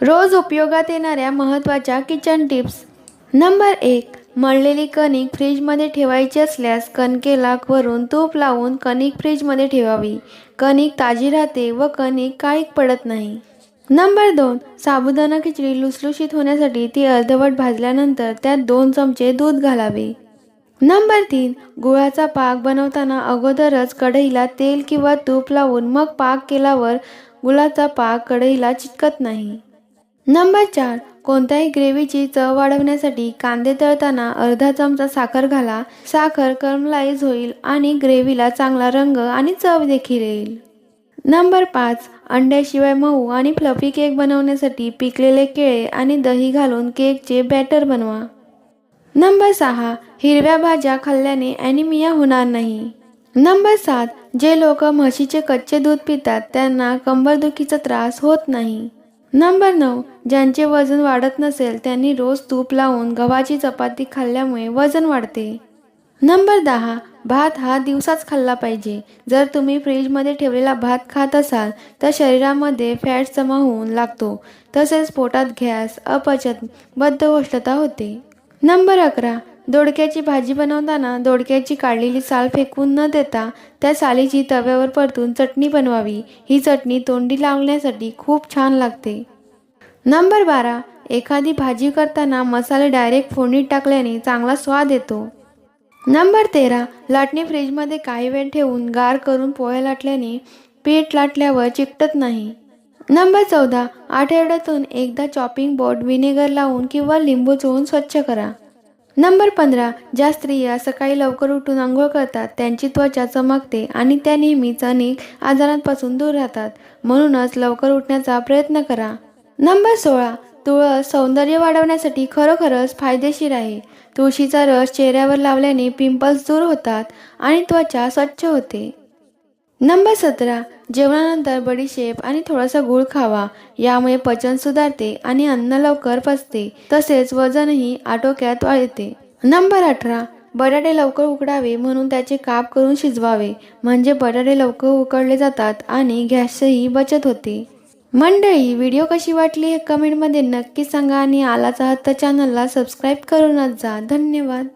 रोज उपयोगात येणाऱ्या महत्त्वाच्या किचन टिप्स नंबर एक मळलेली कणिक फ्रीजमध्ये ठेवायची असल्यास कणकेला वरून तूप लावून कणिक फ्रीजमध्ये ठेवावी. कणिक ताजी राहते व कणिक काळीक पडत नाही. नंबर दोन साबुदाणा खिचडी लुसलुशीत होण्यासाठी ती अर्धवट भाजल्यानंतर त्यात दोन चमचे दूध घालावे. नंबर तीन गुळाचा पाक बनवताना अगोदरच कढईला तेल किंवा तूप लावून मग पाक केल्यावर गुळाचा पाक कढईला चिटकत नाही. नंबर चार कोणत्याही ग्रेव्हीची चव वाढवण्यासाठी कांदे तळताना अर्धा चमचा साखर घाला. साखर कर्मलाईज होईल आणि ग्रेव्हीला चांगला रंग आणि चव देखील येईल. नंबर पाच अंड्याशिवाय मऊ आणि फ्लफी केक बनवण्यासाठी पिकलेले केळे आणि दही घालून केकचे बॅटर बनवा. नंबर सहा हिरव्या भाज्या खाल्ल्याने ॲनिमिया होणार नाही. नंबर सात जे लोक म्हशीचे कच्चे दूध पितात त्यांना कंबरदुखीचा त्रास होत नाही. नंबर नऊ ज्यांचे वजन वाढत नसेल त्यांनी रोज तूप लावून गव्हाची चपाती खाल्ल्यामुळे वजन वाढते. नंबर दहा भात हा दिवसाच खाल्ला पाहिजे. जर तुम्ही फ्रीजमध्ये ठेवलेला भात खात असाल तर शरीरामध्ये फॅट जमा होऊन लागतो. तसेच पोटात गॅस अपचन बद्धकोष्ठता होते. नंबर अकरा दोडक्याची भाजी बनवताना दोडक्याची काढलेली साल फेकून न देता त्या सालीची तव्यावर परतून चटणी बनवावी. ही चटणी तोंडी लावण्यासाठी खूप छान लागते. नंबर बारा. एखादी भाजी करताना मसाले डायरेक्ट फोडणीत टाकल्याने चांगला स्वाद येतो. नंबर तेरा. लाटणी फ्रीजमध्ये काही वेळ ठेवून गार करून पोहे लाटल्याने पीठ लाटल्यावर चिकटत नाही. नंबर चौदा. आठवड्यातून एकदा चॉपिंग बोर्ड विनेगर लावून किंवा लिंबू चोळून स्वच्छ करा. नंबर पंधरा ज्या स्त्रिया सकाळी लवकर उठून आंघोळ करतात त्यांची त्वचा चमकते आणि त्या नेहमीच अनेक आजारांपासून दूर राहतात. म्हणूनच लवकर उठण्याचा प्रयत्न करा. नंबर सोळा तुळस सौंदर्य वाढवण्यासाठी खरोखरच फायदेशीर आहे. तुळशीचा रस चेहऱ्यावर लावल्याने पिंपल्स दूर होतात आणि त्वचा स्वच्छ होते. नंबर सतरा जेवणानंतर बडीशेप आणि थोडासा गूळ खावा. यामुळे पचन सुधारते आणि अन्न लवकर पचते. तसेच वजनही आटोक्यात येते नंबर अठरा बटाटे लवकर उकडावे म्हणून त्याचे काप करून शिजवावे. म्हणजे बटाटे लवकर उकडले जातात आणि गॅसही बचत होते. मंडळी व्हिडिओ कशी वाटली हे कमेंटमध्ये नक्की सांगा आणि आलाचा हत्त चॅनलला सबस्क्राईब करूनच जा धन्यवाद.